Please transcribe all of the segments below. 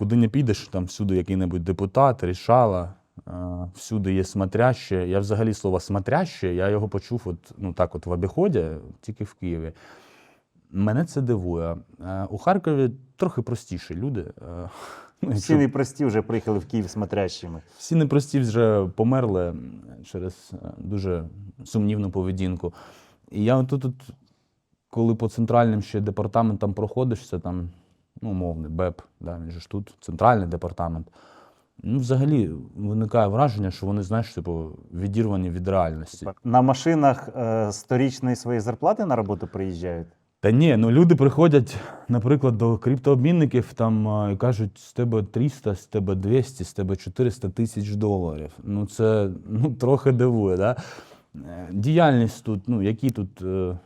куди не підеш, там всюди який-небудь депутат, рішала, всюди є смотряще. Я взагалі слово смотряще, я його почув от, ну, так от в обіході, тільки в Києві. Мене це дивує. У Харкові трохи простіші люди. Ну, Всі непрості вже приїхали в Київ смотрящими. всі непрості вже померли через е, дуже сумнівну поведінку. І я тут, от, коли по центральним ще департаментам проходишся, там, ну, умовний БЕП, да, він же ж тут, центральний департамент. Ну, взагалі виникає враження, що вони, знаєш, типу, відірвані від реальності. На машинах е, сторічної своєї зарплати на роботу приїжджають. Та ні, ну люди приходять, наприклад, до криптообмінників там а, і кажуть, з тебе 300, з тебе 200, з тебе 400 тисяч доларів. Ну це ну, трохи дивує. Да? Е, Діяльність тут, ну які тут е,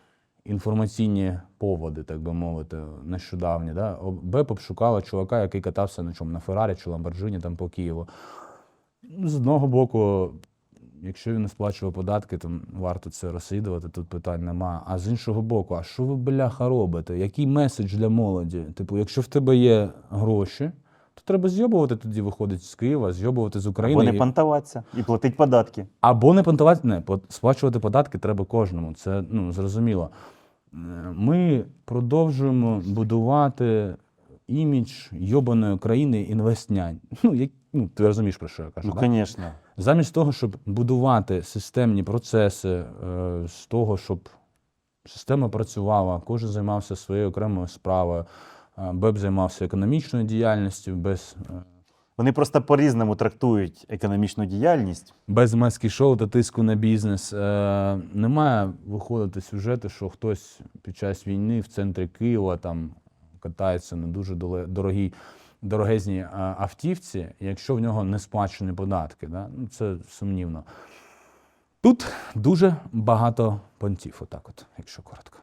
інформаційні поводи, так би мовити, нещодавні. Да? БЕП обшукала чувака, який катався на чому, на Феррарі чи Ламборджині там по Києву. З одного боку, якщо він не сплачував податки, то варто це розслідувати, тут питань нема. А з іншого боку, а що ви, бляха, робите? Який меседж для молоді? Типу, якщо в тебе є гроші, то треба зйобувати тоді виходить з Києва, зйобувати з України. Або не понтуватися і платити податки. або не понтувати, не, сплачувати податки треба кожному. Це ну, зрозуміло. Ми продовжуємо будувати імідж йобаної країни інвестнянь. Ну, як, ну, ти розумієш, про що я кажу. Ну, звісно. Замість того, щоб будувати системні процеси, е, з того, щоб система працювала, кожен займався своєю окремою справою, е, БЕП займався економічною діяльністю, без, е, Вони просто по-різному трактують економічну діяльність. без маски шоу та тиску на бізнес. Е, Немає виходити сюжети, що хтось під час війни в центрі Києва там катається на дуже дорогій. Дорогезній е, автівці, якщо в нього не сплачені податки, да? ну, це сумнівно. Тут дуже багато понтів, отак от, якщо коротко.